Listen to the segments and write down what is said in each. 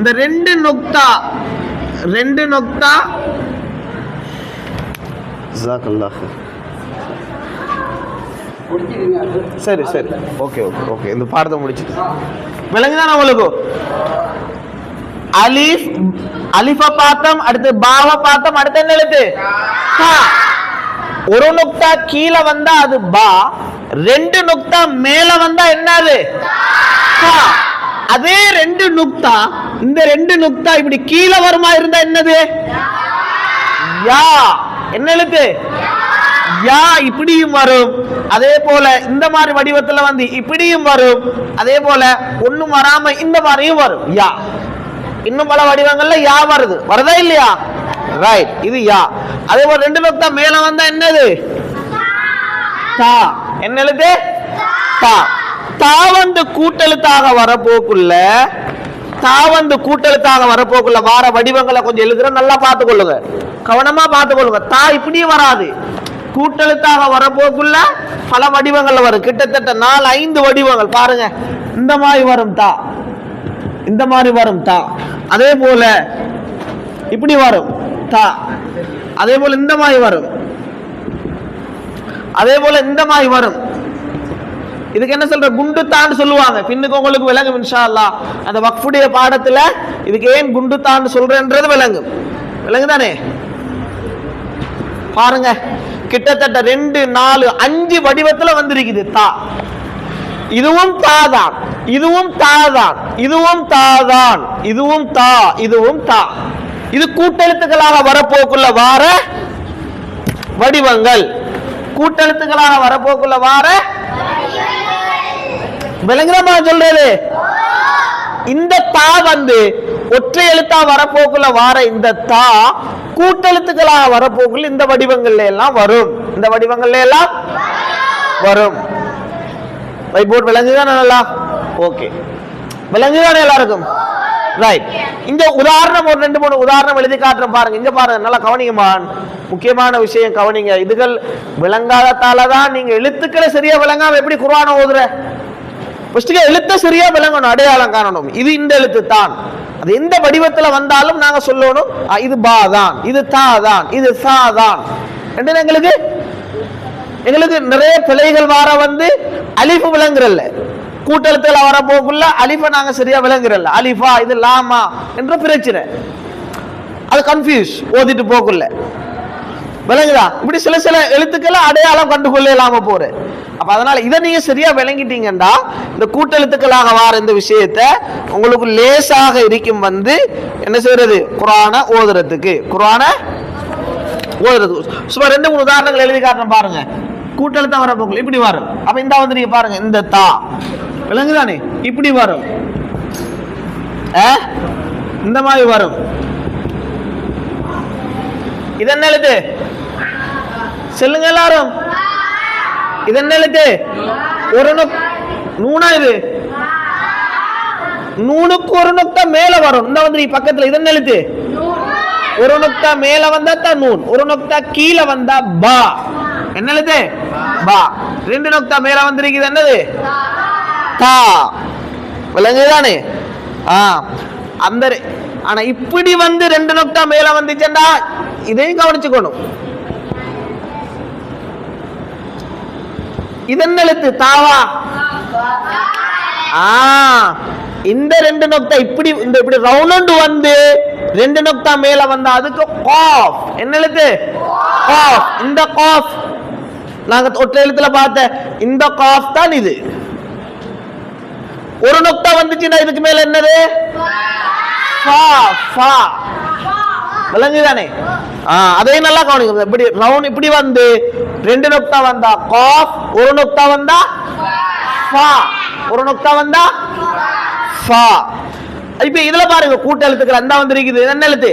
இந்த ரெண்டு நொக்தா ரெண்டு நொக்தா. சரி சரி. Okay okay okay. இந்த பாடத்தை முடிச்சுட்டு. விளங்குதானே உங்களுக்கு? அலிஃப் அலிஃப பார்த்தோம் அடுத்து பாவ பார்த்தோம் அடுத்து என்ன எழுத்து? ஹா. ஒரு நுக்தா கீழே வந்தா அது பா ரெண்டு நுக்தா மேல வந்தா என்னது ஹா. அதே ரெண்டு நுக்தா இந்த ரெண்டு நுக்தா இப்படி கீழே வருமா இருந்தா என்னது? யா. என்ன எழுத்து? யா இப்படியும் வரும். அதே போல இந்த மாதிரி வடிவத்துல வந்து இப்படியும் வரும். அதே போல ஒண்ணும் வராம இந்த மாதிரியும் வரும். யா. இன்னும் பல வடிவங்கள்ல யா வருது. வருதா இல்லையா? ரைட் இது யா. அதே போல ரெண்டு நுக்தா மேல வந்தா என்னது? தா. என்ன எழுத்து? தா. தா வந்து கூட்டெழுத்தாக வரப்போக்குள்ள தா வந்து கூட்டெழுத்தாக வரப்போக்குள்ள வார வடிவங்களை கொஞ்சம் எழுதுற நல்லா பார்த்துக்கொள்ளுங்க. கவனமா பார்த்துக்கொள்ளுங்க. தா இப்படியும் வராது. கூட்டெழுத்தாக வரப்போக்குள்ள பல வடிவங்கள்ல வரும். கிட்டத்தட்ட நாலு ஐந்து வடிவங்கள். பாருங்க. இந்த மாதிரி வரும் தா. இந்த மாதிரி வரும் தா. அதே போல இப்படி வரும் தா. அதே போல இந்த மாதிரி வரும். அதே போல இந்த மாதிரி வரும். இதுக்கு என்ன சொல்ற? குண்டு தான் சொல்லுவாங்க. பின்னுக்கு உங்களுக்கு விளங்கும் இன்ஷா அந்த வக்ஃபுடைய பாடத்துல இதுக்கு ஏன் குண்டு தான் சொல்றேன்றது விளங்கும். விளங்குதானே? பாருங்க. கிட்டத்தட்ட ரெண்டு நாலு அஞ்சு வடிவத்துல வந்திருக்குது. தா. இதுவும் தாதான் இதுவும் தாதான் இதுவும் தாதான் இதுவும் தா. இதுவும் தா. இது கூட்டெழுத்துக்களாக வரப்போக்குள்ள வார வடிவங்கள். கூட்டெழுத்துக்களாக வரப்போக்குள்ள வார விளங்குறமா சொல்றது? இந்த தா வந்து ஒற்றை எழுத்தா வரப்போக்குள்ள வார இந்த தா கூட்டெழுத்துக்களாக வரப்போக்குள்ள இந்த வடிவங்கள்ல எல்லாம் வரும். இந்த வடிவங்கள்ல எல்லாம் வரும். வைட் போர்ட் விளங்குதானே நல்லா? ஓகே விளங்குதானே எல்லாருக்கும்? ரைட் இந்த உதாரணம் ஒரு ரெண்டு மூணு உதாரணம் எழுதி காட்டுறேன் பாருங்க. இங்க பாருங்க நல்லா கவனிங்கம்மா. முக்கியமான விஷயம் கவனிங்க. இதுகள் விளங்காததால தான் நீங்க எழுத்துக்களை சரியா விளங்காம எப்படி குர்ஆனை ஓதுற? ஃபர்ஸ்ட்டுக்கு எழுத்த சரியா விளங்கணும் அடையாளம் காணணும். இது இந்த எழுத்து தான் அது எந்த வடிவத்தில் வந்தாலும் நாங்கள் சொல்லணும். இது பா தான் இது தா தான் இது சா தான். என்ன எங்களுக்கு எங்களுக்கு நிறைய பிழைகள் வர வந்து அலிஃபு விளங்குறல்ல கூட்டெழுத்துல வர போக்குள்ள அலிஃபை நாங்கள் சரியா விளங்குறல்ல அலிஃபா இது லாமா என்ற பிரச்சனை. அது கன்ஃபியூஸ் ஓதிட்டு போக்குள்ள. விளங்குதா? இப்படி சில சில எழுத்துக்களை அடையாளம் கண்டுகொள்ள இல்லாம போற. அப்ப அதனால இதை நீங்க சரியா விளங்கிட்டீங்கன்னா இந்த கூட்டெழுத்துக்களாக வார இந்த விஷயத்த உங்களுக்கு லேசாக இருக்கும் வந்து என்ன செய்யறது? குரானை ஓதுறதுக்கு. குரானை ஓதுறது. சும்மா ரெண்டு மூணு உதாரணங்கள் எழுதி காட்டுறேன் பாருங்க. கூட்டெழுத்தா வர போக்குள்ள இப்படி வரும். அப்ப இந்த வந்து நீங்க பாருங்க. இந்த தா. விளங்குதானே இப்படி வரும். இந்த மாதிரி வரும். இது என்ன எழுத்து? சொல்லுங்க எல்லாரும். இது என்ன எழுத்து? ஒரு நுக் நூனா இது? நூனுக்கு ஒரு நுக்தா மேல வரும். இந்த வந்து பக்கத்துல இது என்ன எழுத்து? ஒரு நுக்தா மேல வந்தா தான் நூன். ஒரு நுக்தா கீழே வந்தா பா. என்ன எழுத்து? பா. ரெண்டு நுக்தா மேல வந்திருக்குது என்னது? தா. விளங்குதானே? ஆ. அந்த ஆனா இப்படி வந்து ரெண்டு நுக்தா மேல வந்துச்சுன்னா இதையும் கவனிச்சுக்கணும். இதென்ன எழுத்து தாவா. ஆ இந்த ரெண்டு நொக்தா இப்படி இந்த இப்படி ரவுண்ட் வந்து ரெண்டு நொக்தா மேல வந்தா அதுக்கு காஃப். என்ன எழுத்து? காஃப். இந்த காஃப். நாங்க ஒற்றை எழுத்துல பார்த்த இந்த காஃப் தான் இது. ஒரு நொக்தா வந்துச்சுன்னா இதுக்கு மேல என்னது? ஃபா ஃபா. விளங்குதானே? அதையும் நல்லா கவனிங்க. இப்படி ரவுண்ட் இப்படி வந்து ரெண்டு நொக்தா வந்தா காஃப் ஒரு நொக்தா வந்தா ஃபா. ஒரு நொக்தா வந்தா ஃபா. இப்ப இதுல பாருங்க கூட்ட எழுத்துக்கள். அந்த வந்திருக்குது. இது என்ன எழுத்து?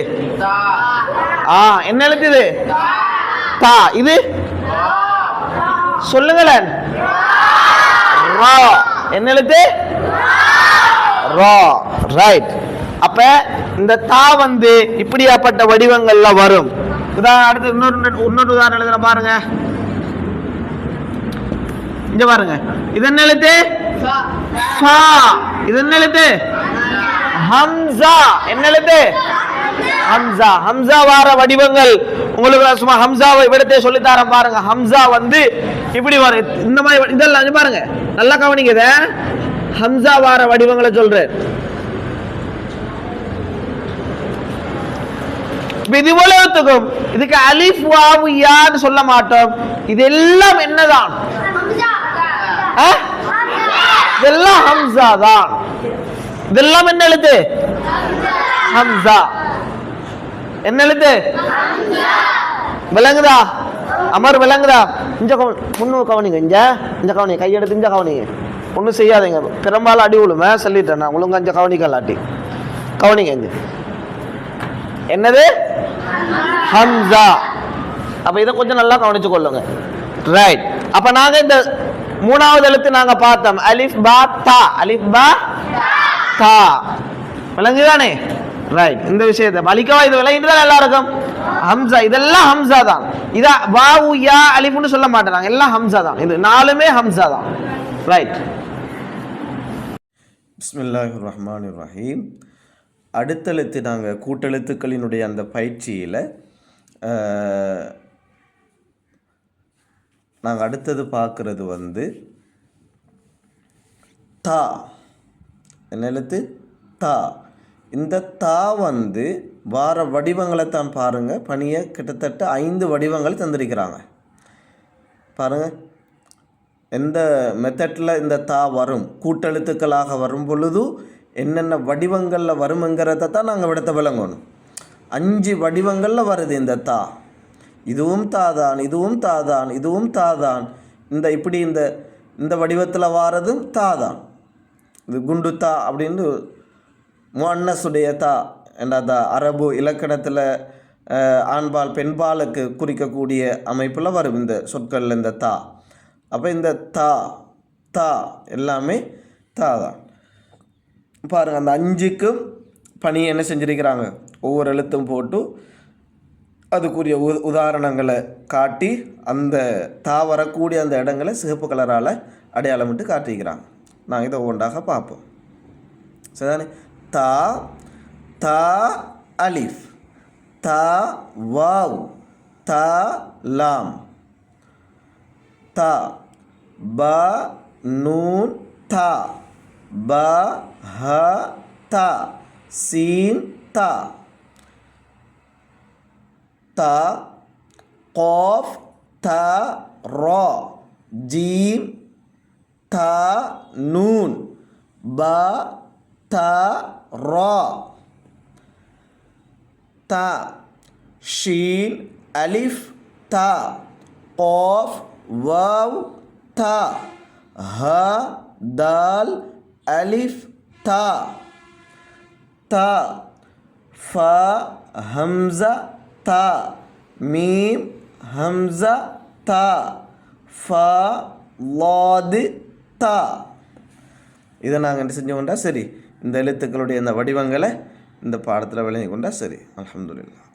ஆ என்ன எழுத்து இது? தா. இது? சொல்லுங்களேன். ரா. என்ன எழுத்து? ரா. ரைட் அப்ப இந்த தா வந்து இப்படியாப்பட்ட வடிவங்கள்ல வரும். உதாரணம் அடுத்து இன்னொரு இன்னொரு உதாரணம் எழுதுற பாருங்க. இங்க பாருங்க. இது என்ன எழுத்து? இது என்ன எழுத்து? ஹம்சா. என்ன எழுத்து? ஹம்சா. ஹம்சா வார வடிவங்கள். உங்களுக்கு சும்மா ஹம்சாவை விடத்தே சொல்லித்தாரேன் பாருங்க. ஹம்சா வந்து இப்படி வரும். இந்த மாதிரி இதெல்லாம் பாருங்க. நல்லா கவனிங்க ஹம்சா வார வடிவங்களை சொல்றேன். இது இதுக்கு அலிஃப் வாவு யான்னு சொல்ல மாட்டோம். இது எல்லாம் என்னதான்? ஆ? இதெல்லாம் ஹம்சா தான். இதெல்லாம் என்ன எழுத்து? ஹம்சா. என்ன எழுத்து? விளங்குதா? அமர் விளங்குதா? இஞ்ச கவனி முன்னு கவனிங்க இஞ்ச. இஞ்ச கவனிங்க கையெடுத்து இஞ்ச கவனிங்க. ஒன்றும் செய்யாதீங்க. பெரும்பாலும் அடி விழுமே சொல்லிட்டேன் நான். ஒழுங்கா இஞ்ச கவனிக்கலாட்டி. கவனிங்க இஞ்ச. என்னது? ஹம்சா. அப்ப இதை கொஞ்சம் நல்லா கவனிச்சு கொள்ளுங்க. ரைட் அப்ப நாங்க இந்த மூணாவது எழுத்து நாங்க பார்த்தோம். அலிஃப் பா தா. அலிஃப் பா தா. விளங்குதானே? ரைட் இந்த விஷயத்தை. மலிக்கவா இது விளங்கிட்டு நல்லா இருக்கும் ஹம்சா. இதெல்லாம் ஹம்சா தான். இதா வாவு யா அலிஃப்னு சொல்ல மாட்டேறாங்க. எல்லாம் ஹம்சா தான். இது நாலுமே ஹம்சா தான். ரைட் பிஸ்மில்லாஹிர் ரஹ்மானிர் ரஹீம். அடுத்தெழுத்து நாங்கள் கூட்டெழுத்துக்களினுடைய அந்த பயிற்சியில் நாங்கள் அடுத்தது பார்க்குறது வந்து தா. என்ன எழுத்து? தா. இந்த தா வந்து வார வடிவங்களை தான் பாருங்கள் பணியை கிட்டத்தட்ட ஐந்து வடிவங்கள் தந்திருக்கிறாங்க. பாருங்கள் எந்த மெத்தடில் இந்த தா வரும்? கூட்டெழுத்துக்களாக வரும் பொழுதும் என்னென்ன வடிவங்களில் வருமுங்கிறத தான் நாங்கள் விடத்த விளங்கணும். அஞ்சு வடிவங்களில் வருது இந்த தா. இதுவும் தாதான் இதுவும் தாதான் இதுவும் தாதான். இந்த இப்படி இந்த இந்த வடிவத்தில் வாரதும் தாதான். இது குண்டு தா அப்படின்னு முன்னசுடைய தா என்ன அரபு இலக்கணத்தில் ஆண்பால் பெண்பாலுக்கு குறிக்கக்கூடிய அமைப்பில் வரும் இந்த சொற்கள் இந்த தா. அப்போ இந்த தா தா எல்லாமே தா தான் பாருங்கள் அந்த அஞ்சுக்கும் பணி என்ன செஞ்சுருக்கிறாங்க? ஒவ்வொரு எழுத்தும் போட்டு அதுக்குரிய உ உதாரணங்களை காட்டி அந்த தா வரக்கூடிய அந்த இடங்களை சிவப்பு கலரால் அடையாளமிட்டு காட்டிக்கிறாங்க நாங்கள் இதை ஒவ்வொன்றாக பார்ப்போம். சரிதானே? தா தா அலிஃப். தா வாவ். தா லாம். தா ப நூன் தா. ب ه ت سين تا تا قاف تا را جيم تا نون. با تا را تا شين ألف. تا قاف واو. تا ها دال. அலிஃப் தா. த. ஃப. ஹம்சா. த. மீம். ஹம்சா. த. ஃப. லாது. த. இதை நாங்கள் என்ன செஞ்சு கொண்டா சரி இந்த எழுத்துக்களுடைய இந்த வடிவங்களை இந்த பாடத்தில் விளங்கி கொண்டா சரி. அலமதுல்லா